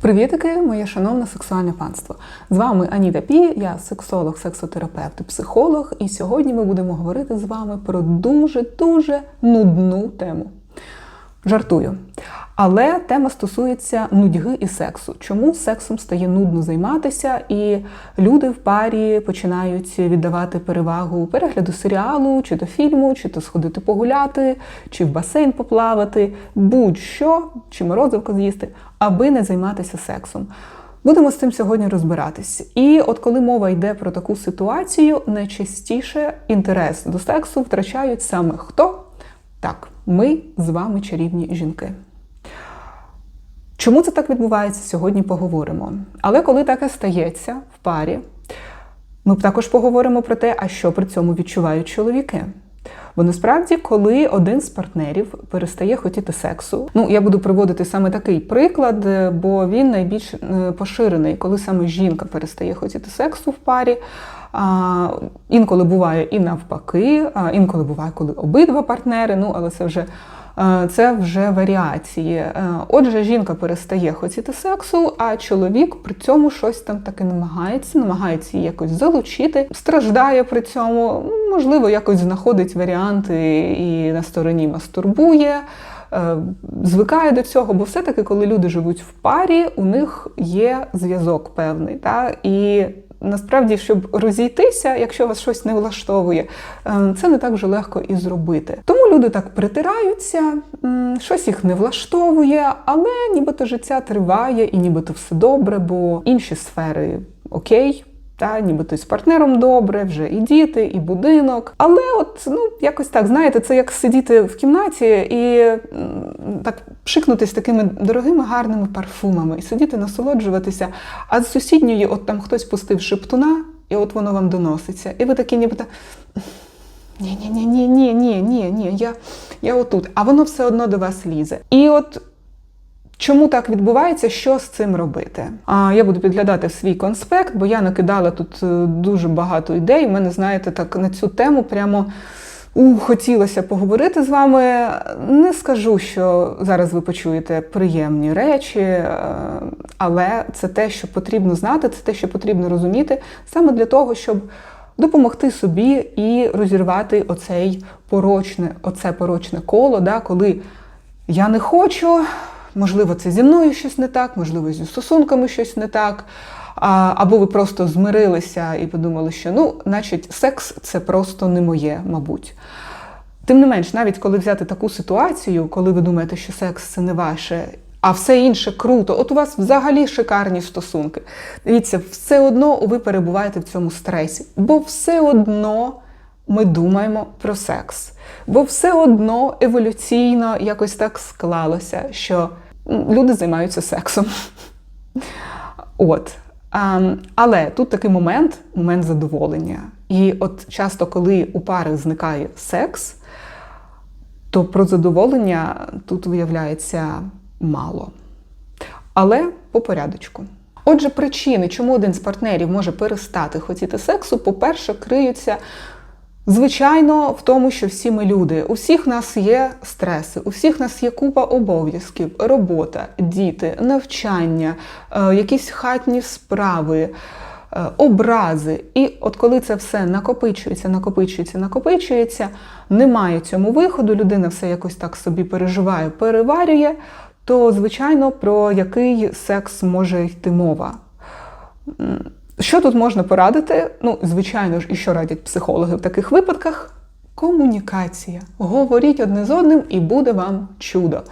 Привітики, моє шановне сексуальне панство. З вами Аніта Пі, я сексолог, сексотерапевт і психолог. І сьогодні ми будемо говорити з вами про дуже-дуже нудну тему. Жартую. Але тема стосується нудьги і сексу. Чому сексом стає нудно займатися, і люди в парі починають віддавати перевагу перегляду серіалу, чи то фільму, чи то сходити погуляти, чи в басейн поплавати, будь-що, чи морозивко з'їсти, аби не займатися сексом. Будемо з цим сьогодні розбиратись. І от коли мова йде про таку ситуацію, найчастіше інтерес до сексу втрачають саме хто? Так, ми з вами чарівні жінки. Чому це так відбувається, сьогодні поговоримо. Але коли таке стається в парі, ми також поговоримо про те, а що при цьому відчувають чоловіки. Бо насправді, коли один з партнерів перестає хотіти сексу, ну я буду приводити саме такий приклад, бо він найбільш е, поширений, коли саме жінка перестає хотіти сексу в парі. А, Інколи буває і навпаки, а інколи буває, коли обидва партнери, ну але це вже. Е, Це вже варіації. Е, Отже, жінка перестає хотіти сексу, а чоловік при цьому щось там таки намагається, намагається її якось залучити, страждає при цьому, можливо, якось знаходить варіанти і на стороні мастурбує. е, Звикає до цього, бо все-таки, коли люди живуть в парі, у них є зв'язок певний. Та? І насправді, щоб розійтися, якщо вас щось не влаштовує, е, це не так вже легко і зробити. Тому люди так притираються, щось їх не влаштовує, але нібито життя триває і нібито все добре, бо інші сфери окей. Та нібито з партнером добре, вже і діти, і будинок. Але от ну якось так, знаєте, це як сидіти в кімнаті і так пшикнутись такими дорогими гарними парфумами і сидіти, насолоджуватися. А з сусідньої, от там хтось пустив шептуна, і от воно вам доноситься. І ви такі нібито. Ні, ні, ні, ні, ні, ні, ні, ні, я, я отут, а воно все одно до вас лізе. І от Чому так відбувається? Що з цим робити? А я буду підглядати свій конспект, бо я накидала тут е, дуже багато ідей. У мене, знаєте, так на цю тему прямо у, хотілося поговорити з вами. Не скажу, що зараз ви почуєте приємні речі, е, але це те, що потрібно знати, це те, що потрібно розуміти, саме для того, щоб допомогти собі і розірвати оцей порочне, оце порочне коло, да, коли я не хочу. Можливо, це зі мною щось не так, можливо, зі стосунками щось не так. Або ви просто змирилися і подумали, що ну, значить, секс це просто не моє, мабуть. Тим не менш, навіть коли взяти таку ситуацію, коли ви думаєте, що секс це не ваше, а все інше круто, от у вас взагалі шикарні стосунки. Дивіться, все одно ви перебуваєте в цьому стресі, бо все одно ми думаємо про секс. Бо все одно еволюційно якось так склалося, що люди займаються сексом. От. Але тут такий момент момент задоволення. І от часто, коли у пари зникає секс, то про задоволення тут виявляється мало. Але по порядочку. Отже, причини, чому один з партнерів може перестати хотіти сексу, по-перше, криються Звичайно, в тому, що всі ми люди. У всіх нас є стреси, у всіх нас є купа обов'язків, робота, діти, навчання, е, якісь хатні справи, е, образи. І от коли це все накопичується, накопичується, накопичується, немає цьому виходу, людина все якось так собі переживає, переварює, то, звичайно, про який секс може йти мова. Що тут можна порадити? Ну, звичайно ж, і що радять психологи в таких випадках? Комунікація. Говоріть одне з одним, і буде вам чудо.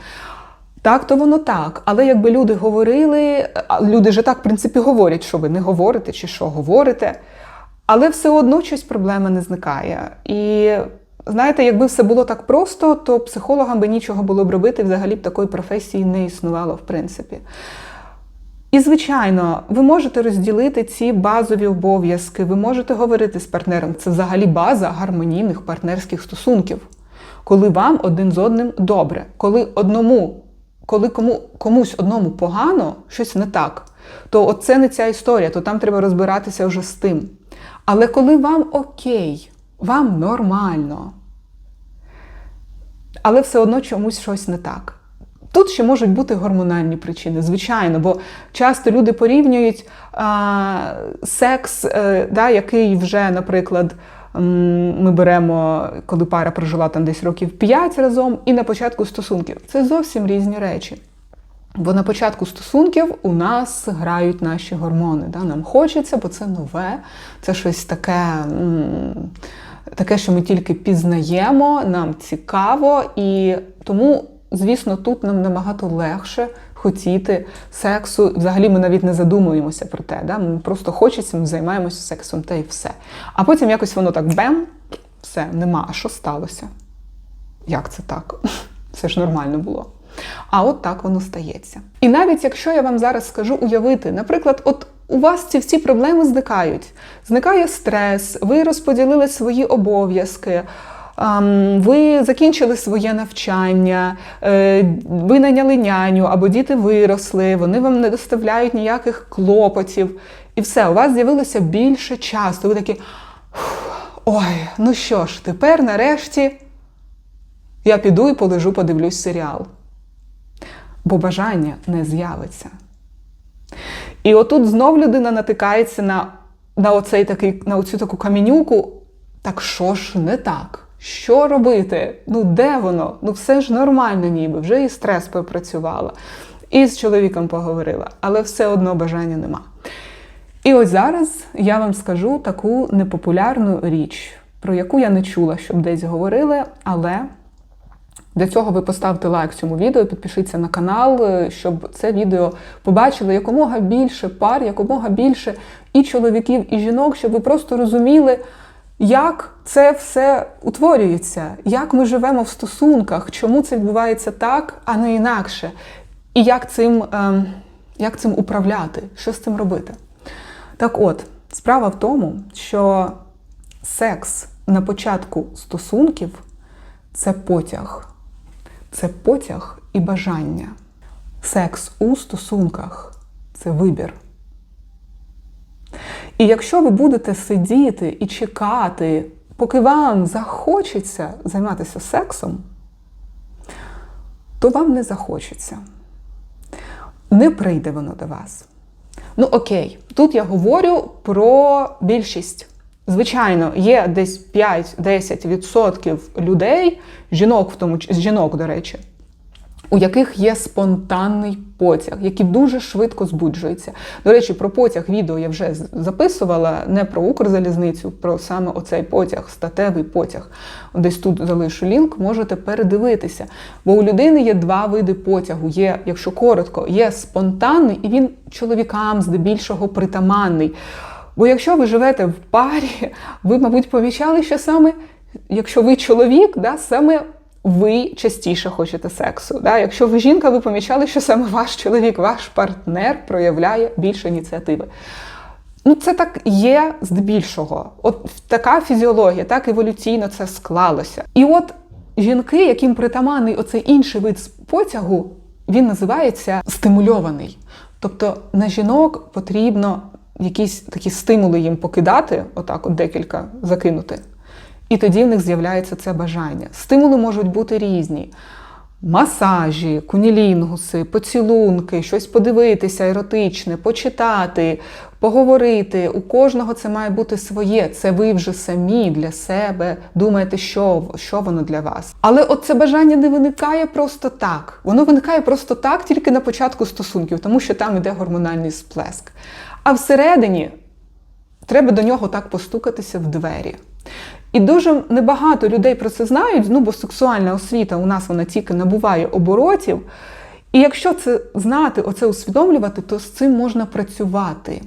Так, то воно так. Але якби люди говорили, люди ж так, в принципі, говорять, що ви не говорите чи що говорите, але все одно щось проблема не зникає. І знаєте, якби все було так просто, то психологам би нічого було б робити, взагалі б такої професії не існувало, в принципі. І, звичайно, ви можете розділити ці базові обов'язки, ви можете говорити з партнером. Це взагалі база гармонійних партнерських стосунків, коли вам один з одним добре, коли одному, коли кому, комусь одному погано, щось не так, то це не ця історія, то там треба розбиратися вже з тим. Але коли вам окей, вам нормально, але все одно чомусь щось не так Тут ще можуть бути гормональні причини, звичайно, бо часто люди порівнюють а, секс, е, да, який вже, наприклад, ми беремо, коли пара прожила там десь років 5 разом, і на початку стосунків. Це зовсім різні речі. Бо на початку стосунків у нас грають наші гормони. Да? Нам хочеться, бо це нове, це щось таке, таке, що ми тільки пізнаємо, нам цікаво, і тому, звісно, тут нам набагато легше хотіти сексу. Взагалі ми навіть не задумуємося про те. Да? Ми просто хочеться, ми займаємося сексом та і все. А потім якось воно так бем, все, нема. А що сталося? Як це так? Це ж нормально було. А от так воно стається. І навіть якщо я вам зараз скажу уявити, наприклад, от у вас ці всі проблеми зникають. Зникає стрес, ви розподілили свої обов'язки, ви закінчили своє навчання, е, ви найняли няню або діти виросли, вони вам не доставляють ніяких клопотів. І все, у вас з'явилося більше часу. Ви такі. Ой, ну що ж, тепер нарешті я піду і полежу, подивлюсь серіал. Бо бажання не з'явиться. І отут знов людина натикається на, на, оцей такий, на оцю таку камінюку. Так що ж не так? Що робити? Ну, де воно? Ну, все ж нормально, ніби, вже і стрес попрацювала, і з чоловіком поговорила, але все одно бажання нема. І ось зараз я вам скажу таку непопулярну річ, про яку я не чула, щоб десь говорили, але для цього ви поставте лайк цьому відео, підпишіться на канал, е, щоб це відео побачили якомога більше пар, якомога більше і чоловіків, і жінок, щоб ви просто розуміли, як це все утворюється, як ми живемо в стосунках, чому це відбувається так, а не інакше, і як цим, ем, як цим управляти, що з цим робити. Так от, справа в тому, що секс на початку стосунків це потяг. Це потяг і бажання. Секс у стосунках це вибір. І якщо ви будете сидіти і чекати, поки вам захочеться займатися сексом, то вам не захочеться. Не прийде воно до вас. Ну, окей, тут я говорю про більшість. Звичайно, є десь 5-10% людей, жінок в тому жінок, до речі, у яких є спонтанний потяг, які дуже швидко збуджуються. До речі, про потяг відео я вже записувала не про Укрзалізницю, про саме оцей потяг, статевий потяг. Десь тут залишу лінк, можете передивитися. Бо у людини є два види потягу. Є, якщо коротко, є спонтанний, і він чоловікам здебільшого притаманний. Бо якщо ви живете в парі, ви, мабуть, помічали, що саме, якщо ви чоловік, да, саме ви частіше хочете сексу. Да? Якщо ви жінка, ви помічали, що саме ваш чоловік, ваш партнер проявляє більше ініціативи. Ну, це так є здебільшого. От така фізіологія, так еволюційно це склалося. І от жінки, яким притаманний оцей інший вид потягу, він називається стимульований. Тобто на жінок потрібно якісь такі стимули їм покидати, отак, от декілька закинути. І тоді в них з'являється це бажання. Стимули можуть бути різні: масажі, кунілінгуси, поцілунки, щось подивитися, еротичне, почитати, поговорити. У кожного це має бути своє. Це ви вже самі для себе думаєте, що, що воно для вас. Але от це бажання не виникає просто так. Воно виникає просто так тільки на початку стосунків, тому що там іде гормональний сплеск. А всередині треба до нього так постукатися в двері. І дуже небагато людей про це знають, ну бо сексуальна освіта у нас вона тільки набуває оборотів. І якщо це знати, оце усвідомлювати, то з цим можна працювати.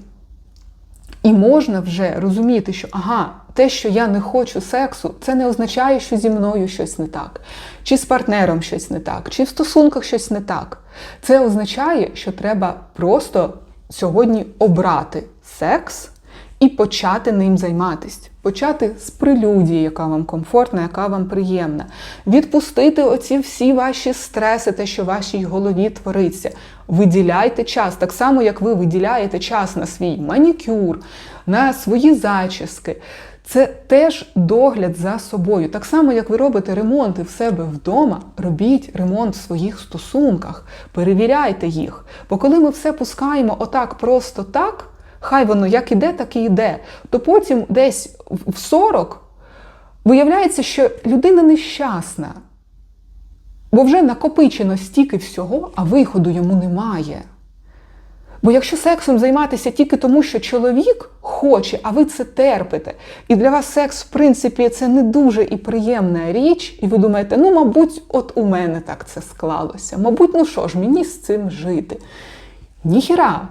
І можна вже розуміти, що ага, те, що я не хочу сексу, це не означає, що зі мною щось не так, чи з партнером щось не так, чи в стосунках щось не так. Це означає, що треба просто сьогодні обрати секс і почати ним займатися. Почати з прелюдії, яка вам комфортна, яка вам приємна. Відпустити оці всі ваші стреси, те, що в вашій голові твориться. Виділяйте час, так само, як ви виділяєте час на свій манікюр, на свої зачіски. Це теж догляд за собою. Так само, як ви робите ремонти в себе вдома, робіть ремонт в своїх стосунках, перевіряйте їх. Бо коли ми все пускаємо отак, просто так, хай воно як іде, так і йде, то потім десь в 40 виявляється, що людина нещасна. Бо вже накопичено стільки всього, а виходу йому немає. Бо якщо сексом займатися тільки тому, що чоловік хоче, а ви це терпите, і для вас секс, в принципі, це не дуже і приємна річ, і ви думаєте, ну, мабуть, от у мене так це склалося. Мабуть, ну що ж, мені з цим жити. Ніхіра.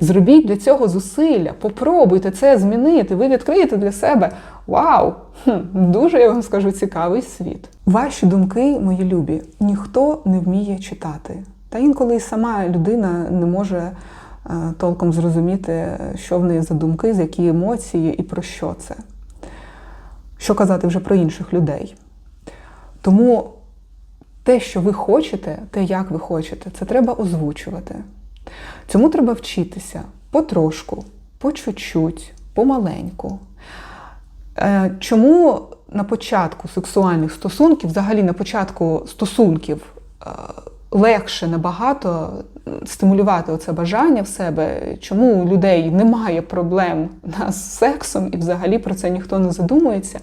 Зробіть для цього зусилля, попробуйте це змінити. Ви відкриєте для себе вау! Хм, дуже я вам скажу цікавий світ. Ваші думки, мої любі, ніхто не вміє читати. Та інколи і сама людина не може е, толком зрозуміти, що в неї за думки, з які емоції і про що це. Що казати вже про інших людей. Тому те, що ви хочете, те, як ви хочете, це треба озвучувати. Цьому треба вчитися потрошку, по чуть-чуть, помаленьку. Е, Чому на початку сексуальних стосунків, взагалі на початку стосунків, е, легше набагато стимулювати оце бажання в себе, чому у людей немає проблем з сексом і взагалі про це ніхто не задумується.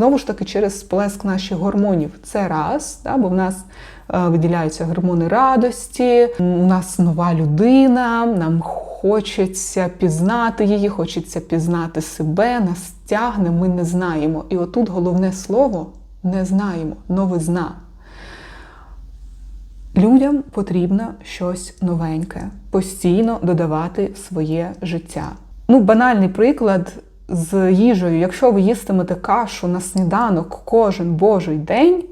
Знову ж таки, через сплеск наших гормонів. Це раз, да, бо в нас е, виділяються гормони радості, у нас нова людина, нам хочеться пізнати її, хочеться пізнати себе, нас тягне, ми не знаємо. І отут головне слово не знаємо, новизна. Людям потрібно щось новеньке, постійно додавати своє життя. Ну, банальний приклад з їжею. Якщо ви їстимете кашу на сніданок кожен божий день,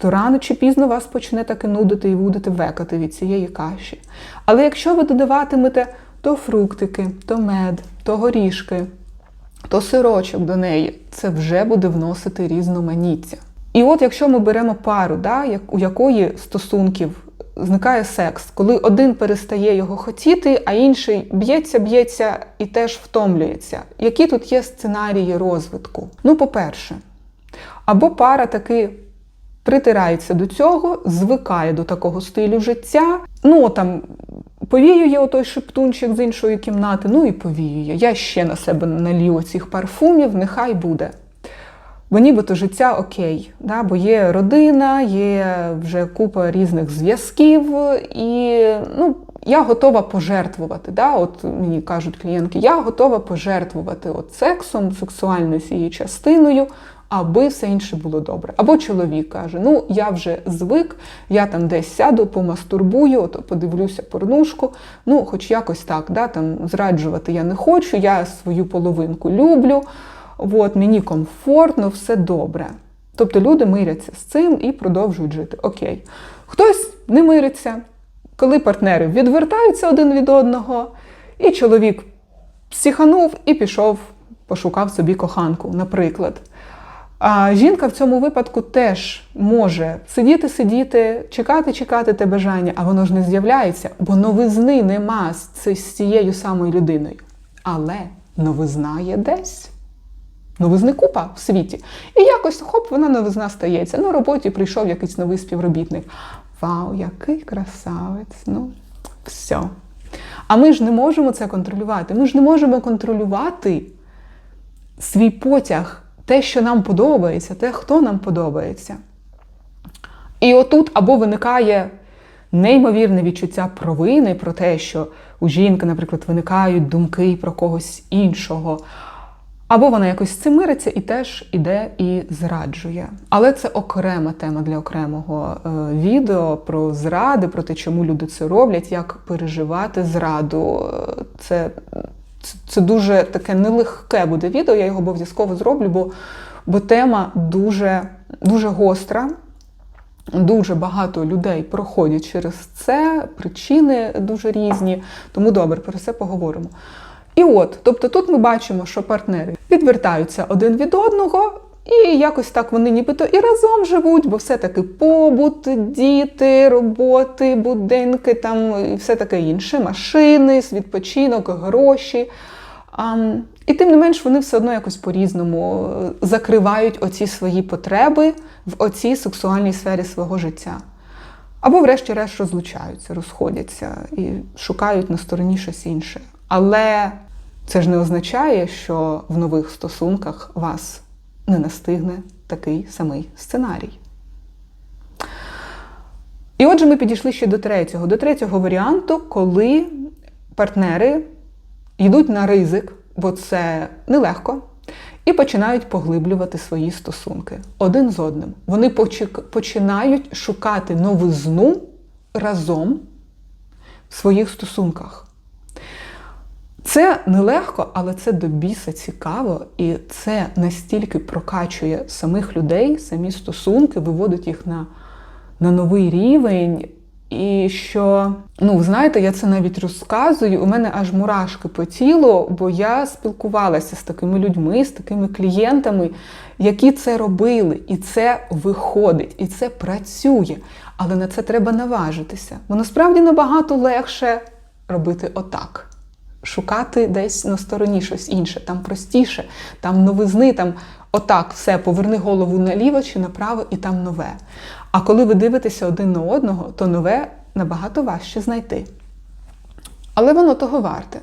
то рано чи пізно вас почне таки нудити і будете векати від цієї каші. Але якщо ви додаватимете то фруктики, то мед, то горішки, то сирочок до неї, це вже буде вносити різноманіття. І от якщо ми беремо пару, да, у якої стосунків зникає секс, коли один перестає його хотіти, а інший б'ється, б'ється і теж втомлюється. Які тут є сценарії розвитку? Ну, по-перше, або пара таки притирається до цього, звикає до такого стилю життя, ну там. Повіює отой шептунчик з іншої кімнати, ну і повіює. Я ще на себе налію цих парфумів, нехай буде. Бо нібито життя окей, да? бо є родина, є вже купа різних зв'язків, і ну, я готова пожертвувати. Да? От Мені кажуть клієнтки, я готова пожертвувати от сексом, сексуальною цією частиною, аби все інше було добре. Або чоловік каже: Ну, я вже звик, я там десь сяду, помастурбую, от подивлюся порнушку. Ну, хоч якось так, да? там зраджувати я не хочу, я свою половинку люблю. От, мені комфортно, все добре. Тобто люди миряться з цим і продовжують жити. Окей. Хтось не мириться, коли партнери відвертаються один від одного, і чоловік психанув і пішов, пошукав собі коханку, наприклад. А жінка в цьому випадку теж може сидіти, сидіти, чекати, чекати те бажання, а воно ж не з'являється, бо новизни нема з цією самою людиною. Але новизна є десь. Новизни купа в світі. І якось хоп, вона новизна стається. На роботі прийшов якийсь новий співробітник. Вау, який красавець! Ну, все. А ми ж не можемо це контролювати. Ми ж не можемо контролювати свій потяг, те, що нам подобається, те, хто нам подобається. І отут або виникає неймовірне відчуття провини про те, що у жінки, наприклад, виникають думки про когось іншого. Або вона якось з цим мириться і теж іде і зраджує. Але це окрема тема для окремого е, відео про зради, про те, чому люди це роблять, як переживати зраду. Це це, дуже таке нелегке буде відео, я його обов'язково зроблю, бо бо тема дуже, дуже гостра. Дуже багато людей проходять через це, причини дуже різні. Тому добре, про це поговоримо. І от, тобто тут ми бачимо, що партнери відвертаються один від одного, і якось так вони нібито і разом живуть, бо все-таки побут, діти, роботи, будинки, там і все таке інше, машини, відпочинок, гроші. А, І тим не менш вони все одно якось по-різному е, закривають оці свої потреби в оцій сексуальній сфері свого життя. Або, врешті-решт, розлучаються, розходяться і шукають на стороні щось інше. Але це ж не означає, що в нових стосунках вас не настигне такий самий сценарій. І отже, ми підійшли ще до третього. До третього варіанту, коли партнери йдуть на ризик, бо це нелегко, і починають поглиблювати свої стосунки один з одним. Вони починають шукати новизну разом в своїх стосунках. Це нелегко, але це до біса цікаво, і це настільки прокачує самих людей, самі стосунки, виводить їх на, на новий рівень. І що, ну, знаєте, я це навіть розказую. У мене аж мурашки по тілу, бо я спілкувалася з такими людьми, з такими клієнтами, які це робили, і це виходить, і це працює. Але на це треба наважитися. Бо насправді набагато легше робити отак. Шукати десь на стороні щось інше, там простіше, там новизни, там отак все, поверни голову наліво чи направо, і там нове. А коли ви дивитеся один на одного, то нове набагато важче знайти. Але воно того варте.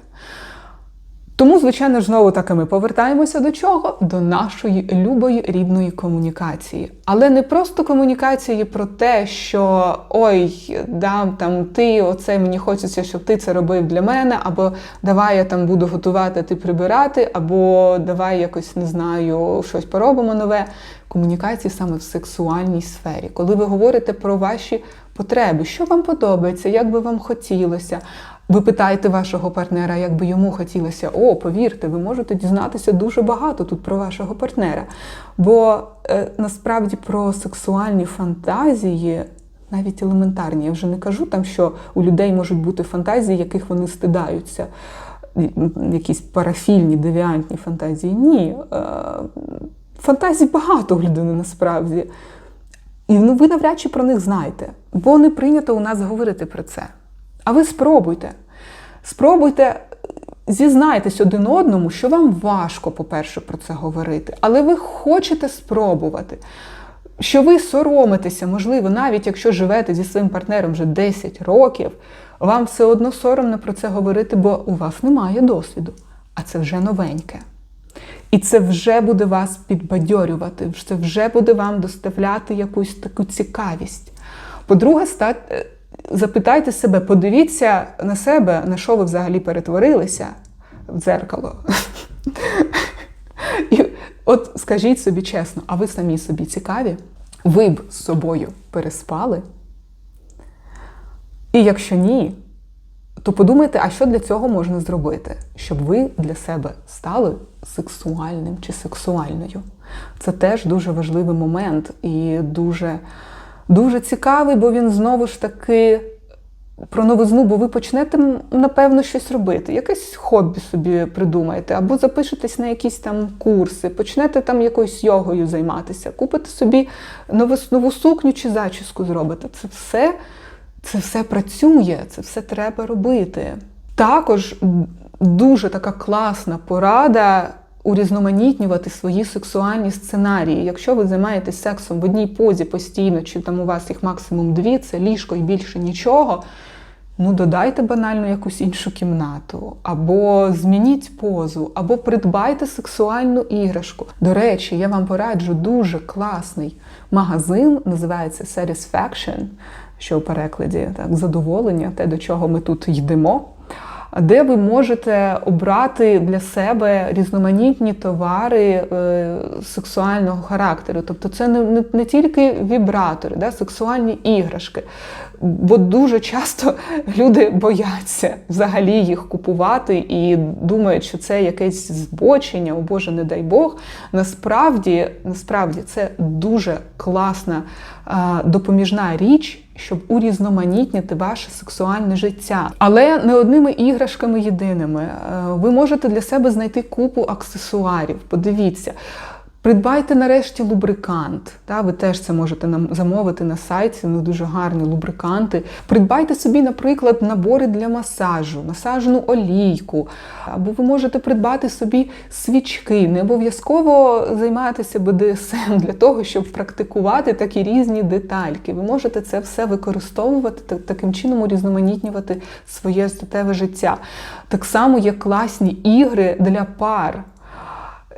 Тому, звичайно знову таки ми повертаємося до чого? До нашої любої рідної комунікації. Але не просто комунікації про те, що ой, да, там ти, оце мені хочеться, щоб ти це робив для мене, або давай я там буду готувати, ти прибирати, або давай якось не знаю, щось поробимо нове. Комунікації саме в сексуальній сфері, коли ви говорите про ваші потреби, що вам подобається, як би вам хотілося. Ви питаєте вашого партнера, як би йому хотілося. О, повірте, ви можете дізнатися дуже багато тут про вашого партнера. Бо е, насправді про сексуальні фантазії, навіть елементарні, я вже не кажу там, що у людей можуть бути фантазії, яких вони стидаються. Якісь парафільні, девіантні фантазії. Ні. Е, фантазій багато у людини насправді. І ну, ви навряд чи про них знаєте, бо не прийнято у нас говорити про це. А ви спробуйте. Спробуйте, зізнайтесь один одному, що вам важко, по-перше, про це говорити, але ви хочете спробувати. Що ви соромитеся, можливо, навіть якщо живете зі своїм партнером вже 10 років, вам все одно соромно про це говорити, бо у вас немає досвіду, а це вже новеньке. І це вже буде вас підбадьорювати, це вже буде вам доставляти якусь таку цікавість. По-друге, запитайте себе, подивіться на себе, на що ви взагалі перетворилися в дзеркало. І от скажіть собі чесно, а ви самі собі цікаві? Ви б з собою переспали? І якщо ні, то подумайте, а що для цього можна зробити, щоб ви для себе стали сексуальним чи сексуальною. Це теж дуже важливий момент і дуже дуже цікавий, бо він знову ж таки про новизну, бо ви почнете, напевно, щось робити. Якесь хобі собі придумаєте, або запишетесь на якісь там курси, почнете там якоюсь йогою займатися, купите собі нову, сукню чи зачіску зробите. Це все, Це все працює, це все треба робити. Також дуже така класна порада урізноманітнювати свої сексуальні сценарії. Якщо ви займаєтесь сексом в одній позі постійно, чи там у вас їх максимум дві, це ліжко і більше нічого. Ну, додайте банально якусь іншу кімнату, або змініть позу, або придбайте сексуальну іграшку. До речі, я вам пораджу дуже класний магазин, називається Satisfaction, що у перекладі так, задоволення, те, до чого ми тут йдемо де ви можете обрати для себе різноманітні товари е, сексуального характеру. Тобто це не не, не тільки вібратори, да, сексуальні іграшки. Бо дуже часто люди бояться взагалі їх купувати і думають, що це якесь збочення, о Боже, не дай Бог. Насправді, насправді це дуже класна допоміжна річ щоб урізноманітнити ваше сексуальне життя. Але не одними іграшками єдиними. Е, ви можете для себе знайти купу аксесуарів. Подивіться. Придбайте нарешті лубрикант. Та, ви теж це можете нам замовити на сайті, ну дуже гарні лубриканти. Придбайте собі, наприклад, набори для масажу, масажну олійку. Або ви можете придбати собі свічки. Не обов'язково займатися БДСМ для того, щоб практикувати такі різні детальки. Ви можете це все використовувати, та- таким чином урізноманітнювати своє статеве життя. Так само є класні ігри для пар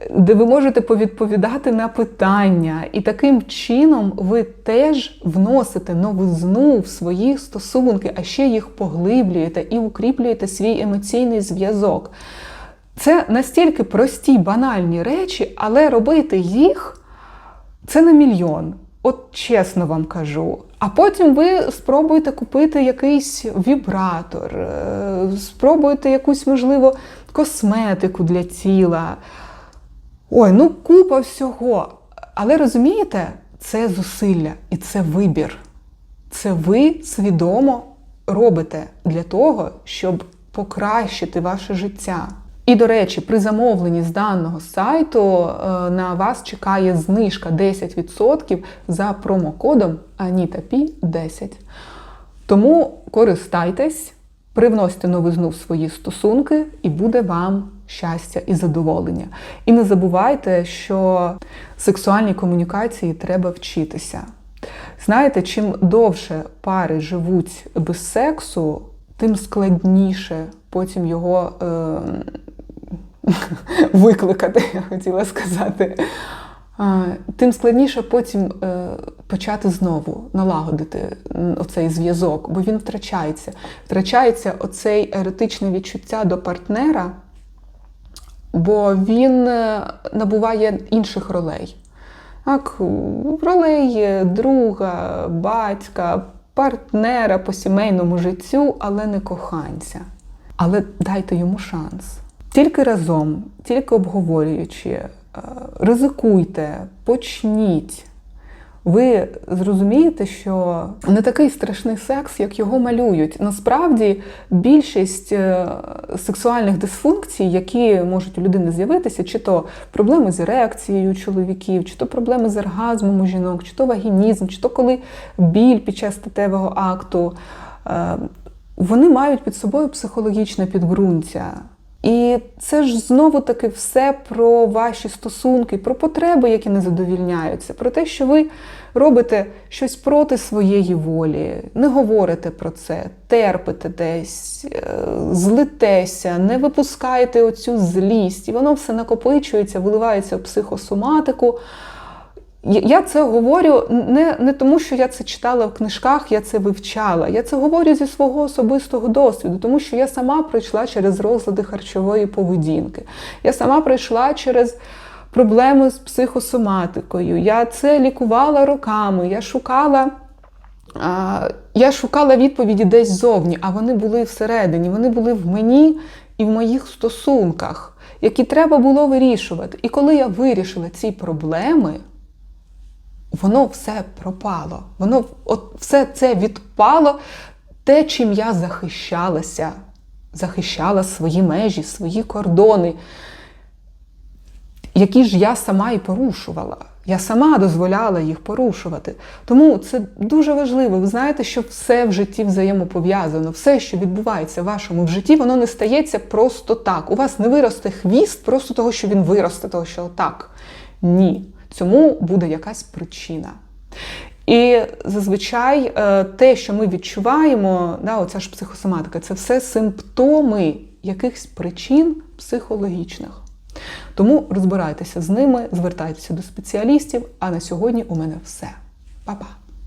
де ви можете повідповідати на питання, і таким чином ви теж вносите новизну в свої стосунки, а ще їх поглиблюєте і укріплюєте свій емоційний зв'язок. Це настільки прості, банальні речі, але робити їх це на мільйон. От чесно вам кажу. А потім ви спробуєте купити якийсь вібратор, е, спробуєте якусь, можливо, косметику для тіла. Ой, ну купа всього. Але розумієте, це зусилля і це вибір. Це ви свідомо робите для того, щоб покращити ваше життя. І, до речі, при замовленні з даного сайту е, на вас чекає знижка 10% за промокодом ANITAPI10. Тому користайтесь, привносьте новизну в свої стосунки, і буде вам щастя і задоволення. І не забувайте, що сексуальній комунікації треба вчитися. Знаєте, чим довше пари живуть без сексу, тим складніше потім його е, викликати, я хотіла сказати. Тим складніше потім е, почати знову налагодити оцей зв'язок, бо він втрачається. Втрачається оцей еретичне відчуття до партнера, бо він е, набуває інших ролей. Так, ролей друга, батька, партнера по сімейному життю, але не коханця. Але дайте йому шанс. Тільки разом, тільки обговорюючи, е, ризикуйте, почніть. Ви зрозумієте, що не такий страшний секс, як його малюють. Насправді більшість е, сексуальних дисфункцій, які можуть у людини з'явитися, чи то проблеми з ерекцією чоловіків, чи то проблеми з оргазмом у жінок, чи то вагінізм, чи то коли біль під час статевого акту, е, вони мають під собою психологічне підґрунтя. І це ж знову таки все про ваші стосунки, про потреби, які не задовільняються, про те, що ви робите щось проти своєї волі, не говорите про це, терпите десь, е, злитеся, не випускаєте оцю злість, і воно все накопичується, виливається в психосоматику. Я це говорю не, не тому, що я це читала в книжках, я це вивчала. Я це говорю зі свого особистого досвіду, тому що я сама пройшла через розлади харчової поведінки. Я сама пройшла через проблеми з психосоматикою. Я це лікувала роками. Я шукала. Я шукала відповіді десь зовні, а вони були всередині, вони були в мені і в моїх стосунках, які треба було вирішувати. І коли я вирішила ці проблеми, воно все пропало. Воно от все це відпало, те, чим я захищалася, захищала свої межі, свої кордони, які ж я сама і порушувала. Я сама дозволяла їх порушувати. Тому це дуже важливо. Ви знаєте, що все в житті взаємопов'язано, все, що відбувається в вашому в житті, воно не стається просто так. У вас не виросте хвіст просто того, що він виросте, того, що так. Ні. Цьому буде якась причина. І зазвичай те, що ми відчуваємо, да, оця ж психосоматика, це все симптоми якихось причин психологічних. Тому розбирайтеся з ними, звертайтеся до спеціалістів. А на сьогодні у мене все. Па-па!